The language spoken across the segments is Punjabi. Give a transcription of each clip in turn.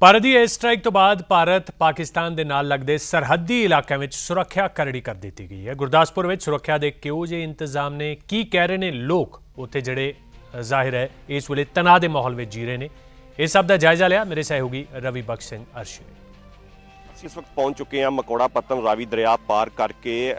ਭਾਰਤ ਦੀ 에ਅਰ ਸਟ੍ਰਾਈਕ ਤੋਂ ਬਾਅਦ ਭਾਰਤ ਪਾਕਿਸਤਾਨ ਦੇ ਨਾਲ ਲੱਗਦੇ ਸਰਹੱਦੀ ਇਲਾਕਿਆਂ ਵਿੱਚ ਸੁਰੱਖਿਆ ਕਰੜੀ ਕਰ ਦਿੱਤੀ ਗਈ ਹੈ। ਗੁਰਦਾਸਪੁਰ ਵਿੱਚ ਸੁਰੱਖਿਆ ਦੇ ਕਿਹੋ ਜਿਹੇ ਇੰਤਜ਼ਾਮ ਨੇ, ਕੀ ਕਹਿ ਰਹੇ ਨੇ ਲੋਕ ਉੱਥੇ ਜਿਹੜੇ ਜ਼ਾਹਿਰ ਹੈ, ਇਸ ਵੇਲੇ ਤਣਾਅ ਦੇ ਮਾਹੌਲ ਵਿੱਚ ਜੀ ਰਹੇ ਨੇ। ਇਸ ਸਭ ਦਾ ਜਾਇਜ਼ਾ ਲਿਆ। ਮੇਰੇ ਸਹਿਯੋਗੀ ਰਵੀ ਬਖਸ਼ ਸਿੰਘ ਅਰਸ਼ ਨੇ। ਅਸੀਂ ਇਸ ਵਕਤ ਪਹੁੰਚ ਚੁੱਕੇ ਹਾਂ ਮਕੌੜਾ ਪੱਤਨ ਰਾਵੀ ਦਰਿਆ ਪਾਰ ਕਰਕੇ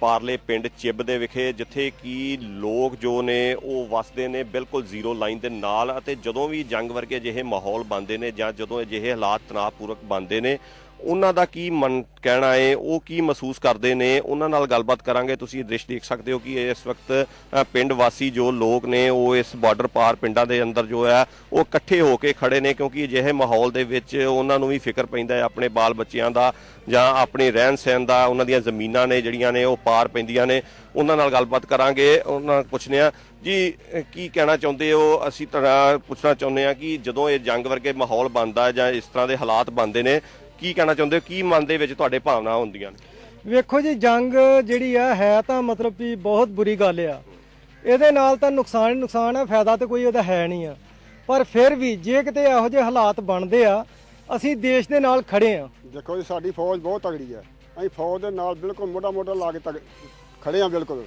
ਪਾਰਲੇ ਪਿੰਡ ਚਿੱਬ ਦੇ ਵਿਖੇ, ਜਿੱਥੇ ਕਿ ਲੋਕ ਜੋ ਨੇ, ਉਹ ਵਸਦੇ ਨੇ ਬਿਲਕੁਲ ਜ਼ੀਰੋ ਲਾਈਨ ਦੇ ਨਾਲ ਅਤੇ ਜਦੋਂ ਵੀ ਜੰਗ ਵਰਗੇ ਅਜਿਹੇ ਮਾਹੌਲ ਬਣਦੇ ਨੇ ਜਾਂ ਜਦੋਂ ਅਜਿਹੇ ਹਾਲਾਤ ਤਣਾਅਪੂਰਕ ਬਣਦੇ ਨੇ ਉਹਨਾਂ ਦਾ ਕੀ ਮਨ ਕਹਿਣਾ ਹੈ ਉਹ ਕੀ ਮਹਿਸੂਸ ਕਰਦੇ ਨੇ, ਉਹਨਾਂ ਨਾਲ ਗੱਲਬਾਤ ਕਰਾਂਗੇ। ਤੁਸੀਂ ਇਹ ਦ੍ਰਿਸ਼ ਦੇਖ ਸਕਦੇ ਹੋ ਕਿ ਇਸ ਵਕਤ ਪਿੰਡ ਵਾਸੀ ਜੋ ਲੋਕ ਨੇ, ਉਹ ਇਸ ਬਾਰਡਰ ਪਾਰ ਪਿੰਡਾਂ ਦੇ ਅੰਦਰ ਜੋ ਹੈ, ਉਹ ਇਕੱਠੇ ਹੋ ਕੇ ਖੜੇ ਨੇ ਕਿਉਂਕਿ ਅਜਿਹੇ ਮਾਹੌਲ ਦੇ ਵਿੱਚ ਉਹਨਾਂ ਨੂੰ ਵੀ ਫਿਕਰ ਪੈਂਦਾ ਹੈ ਆਪਣੇ ਬਾਲ ਬੱਚਿਆਂ ਦਾ ਜਾਂ ਆਪਣੇ ਰਹਿਣ ਸਹਿਣ ਦਾ, ਉਹਨਾਂ ਦੀਆਂ ਜ਼ਮੀਨਾਂ ਨੇ ਜਿਹੜੀਆਂ ਨੇ, ਉਹ ਪਾਰ ਪੈਂਦੀਆਂ ਨੇ। ਉਹਨਾਂ ਨਾਲ ਗੱਲਬਾਤ ਕਰਾਂਗੇ, ਉਹਨਾਂ ਨਾਲ ਪੁੱਛਦੇ ਆ ਜੀ ਕੀ ਕਹਿਣਾ ਚਾਹੁੰਦੇ ਹੋ? ਅਸੀਂ ਤੁਹਾਡਾ ਪੁੱਛਣਾ ਚਾਹੁੰਦੇ ਆ ਕਿ ਜਦੋਂ ਇਹ ਜੰਗ ਵਰਗੇ ਮਾਹੌਲ ਬਣਦਾ ਜਾਂ ਇਸ ਤਰ੍ਹਾਂ ਦੇ ਹਾਲਾਤ ਬਣਦੇ ਨੇ ਕੀ ਕਹਿਣਾ ਚਾਹੁੰਦੇ ਹੋ? ਕੀ ਮਨ ਦੇ ਵਿੱਚ ਤੁਹਾਡੇ ਭਾਵਨਾ ਹੁੰਦੀਆਂ ਨੇ? ਵੇਖੋ ਜੀ ਜੰਗ ਜਿਹੜੀ ਆ ਹੈ ਤਾਂ ਮਤਲਬ ਵੀ ਬਹੁਤ ਬੁਰੀ ਗੱਲ ਆ। ਇਹਦੇ ਨਾਲ ਤਾਂ ਨੁਕਸਾਨ ਹੀ ਨੁਕਸਾਨ ਆ ਫਾਇਦਾ ਤੇ ਕੋਈ ਉਹਦਾ ਹੈ ਨਹੀਂ ਆ। ਪਰ ਫਿਰ ਵੀ ਜੇ ਕਿਤੇ ਇਹੋ ਜਿਹੇ ਹਾਲਾਤ ਬਣਦੇ ਆ ਅਸੀਂ ਦੇਸ਼ ਦੇ ਨਾਲ ਖੜੇ ਆ। ਦੇਖੋ ਜੀ ਸਾਡੀ ਫੌਜ ਬਹੁਤ ਤਗੜੀ ਹੈ ਅਸੀਂ ਫੌਜ ਦੇ ਨਾਲ ਬਿਲਕੁਲ ਮੋਢਾ ਮੋਢਾ ਲਾ ਕੇ ਤਗ ਖੜੇ ਆ ਬਿਲਕੁਲ।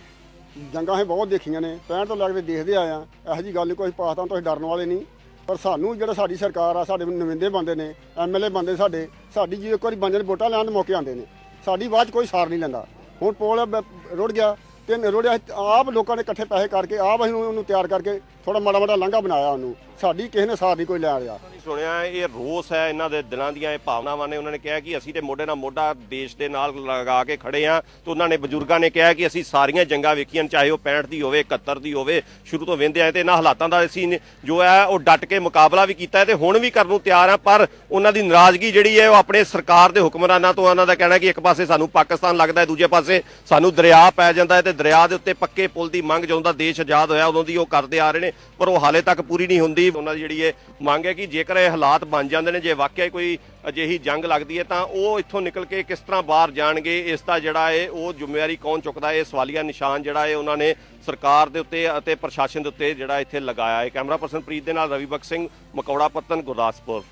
ਜੰਗਾਂ ਅਸੀਂ ਬਹੁਤ ਦੇਖੀਆਂ ਨੇ ਪੈਣ ਤੋਂ ਲੱਗ ਕੇ ਦੇਖਦੇ ਆਏ ਆ। ਇਹੋ ਜੀ ਗੱਲ ਨਹੀਂ ਕੋਈ ਪਾਕਿਸਤਾਨ ਤੋਂ ਅਸੀਂ ਡਰਨ ਵਾਲੇ ਨਹੀਂ। ਪਰ ਸਾਨੂੰ ਜਿਹੜਾ ਸਾਡੀ ਸਰਕਾਰ ਆ, ਸਾਡੇ ਨੁਮਾਇੰਦੇ ਬੰਦੇ ਨੇ ਐਮਐਲਏ ਬੰਦੇ ਸਾਡੇ, ਸਾਡੀ ਜੀ ਇੱਕ ਵਾਰੀ ਬੰਦੇ ਵੋਟਾਂ ਲੈਣ ਦੇ ਮੌਕੇ ਆਉਂਦੇ ਨੇ। ਸਾਡੀ ਬਾਅਦ 'ਚ ਕੋਈ ਸਾਰ ਨਹੀਂ ਲੈਂਦਾ। ਹੁਣ ਪੋਲ ਬ- ਰੁੜ ਗਿਆ ਤੇ ਰੁੜਿਆ, ਆਪ ਲੋਕਾਂ ਨੇ ਇਕੱਠੇ ਪੈਸੇ ਕਰਕੇ, ਆਪ ਅਸੀਂ ਉਹਨੂੰ ਤਿਆਰ ਕਰਕੇ ਥੋੜਾ ਮਾੜਾ ਮਾੜਾ ਲਾਂਘਾ ਬਣਾਇਆ ਉਹਨੂੰ। ਸਾਡੀ ਕਿਸੇ ਨੇ ਸਾਰ ਨਹੀਂ, ਕੋਈ ਲੈ ਰਿਹਾ। ਨਹੀਂ ਸੁਣਿਆ ਇਹ ਰੋਸ ਹੈ, ਇਹਨਾਂ ਦੇ ਦਿਲਾਂ ਦੀਆਂ ਇਹ ਭਾਵਨਾਵਾਂ ਨੇ। ਉਹਨਾਂ ਨੇ ਕਿਹਾ ਕਿ ਅਸੀਂ ਤੇ ਮੋਢੇ ਨਾਲ ਮੋਢਾ ਦੇਸ਼ ਦੇ ਨਾਲ ਲਗਾ ਕੇ ਖੜੇ ਆ ਤੇ ਉਹਨਾਂ ਨੇ ਬਜ਼ੁਰਗਾਂ ਨੇ ਕਿਹਾ ਕਿ ਅਸੀਂ ਸਾਰੀਆਂ ਜੰਗਾਂ ਵੇਖੀਆਂ ਚਾਹੇ ਉਹ 65 ਦੀ ਹੋਵੇ 71 ਦੀ ਹੋਵੇ, ਸ਼ੁਰੂ ਤੋਂ ਵੇਂਦੇ ਆਏ ਤੇ ਇਹਨਾਂ ਹਾਲਾਤਾਂ ਦਾ ਅਸੀਂ ਜੋ ਹੈ, ਉਹ ਡਟ ਕੇ ਮੁਕਾਬਲਾ ਵੀ ਕੀਤਾ ਤੇ ਹੁਣ ਵੀ ਕਰਨ ਨੂੰ ਤਿਆਰ ਆ ਪਰ ਉਹਨਾਂ ਦੀ ਨਾਰਾਜ਼ਗੀ ਜਿਹੜੀ ਹੈ, ਉਹ ਆਪਣੇ ਸਰਕਾਰ ਦੇ ਹੁਕਮਰਾਨਾਂ ਤੋਂ ਉਹਨਾਂ ਦਾ ਕਹਿਣਾ ਕਿ ਇੱਕ ਪਾਸੇ ਸਾਨੂੰ ਪਾਕਿਸਤਾਨ ਲੱਗਦਾ ਹੈ, ਦੂਜੇ ਪਾਸੇ ਸਾਨੂੰ ਦਰਿਆ ਪੈ ਜਾਂਦਾ ਹੈ ਤੇ ਦਰਿਆ ਦੇ ਉੱਤੇ ਪੱਕੇ ਪੁਲ ਦੀ ਮੰਗ, ਜਦੋਂ ਦਾ ਦੇਸ਼ ਆਜ਼ਾਦ ਹੋਇਆ, ਉਦੋਂ ਦੀ ਉਹ ਕਰਦੇ ਆ ਰਹੇ ਨੇ। ਪਰ ਉਹ ਹਾਲੇ ਤੱਕ ਪੂਰੀ ਨਹੀਂ ਹੁੰਦੀ। ਉਹਨਾਂ ਦੀ ਜਿਹੜੀ ਇਹ ਮੰਗ ਹੈ ਕਿ ਜੇਕਰ ਇਹ ਹਾਲਾਤ ਬਣ ਜਾਂਦੇ ਨੇ, ਜੇ ਵਾਕਿਆ ਕੋਈ ਅਜਿਹੀ ਜੰਗ ਲੱਗਦੀ ਹੈ, ਤਾਂ ਉਹ ਇੱਥੋਂ ਨਿਕਲ ਕੇ ਕਿਸ ਤਰ੍ਹਾਂ ਬਾਹਰ ਜਾਣਗੇ? ਇਸ ਦਾ ਜਿਹੜਾ ਹੈ ਉਹ ਜ਼ਿੰਮੇਵਾਰੀ ਕੌਣ ਚੁੱਕਦਾ ਹੈ? ਇਹ ਸਵਾਲੀਆ ਨਿਸ਼ਾਨ ਜਿਹੜਾ ਹੈ ਉਹਨਾਂ ਨੇ ਸਰਕਾਰ ਦੇ ਉੱਤੇ ਅਤੇ ਪ੍ਰਸ਼ਾਸਨ ਦੇ ਉੱਤੇ ਜਿਹੜਾ ਇੱਥੇ ਲਗਾਇਆ ਹੈ। ਕੈਮਰਾ ਪਰਸਨ ਪ੍ਰੀਤ ਦੇ ਨਾਲ ਰਵੀ ਬਖਸ਼ ਸਿੰਘ, ਮਕੌੜਾ ਪੱਤਨ, ਗੁਰਦਾਸਪੁਰ।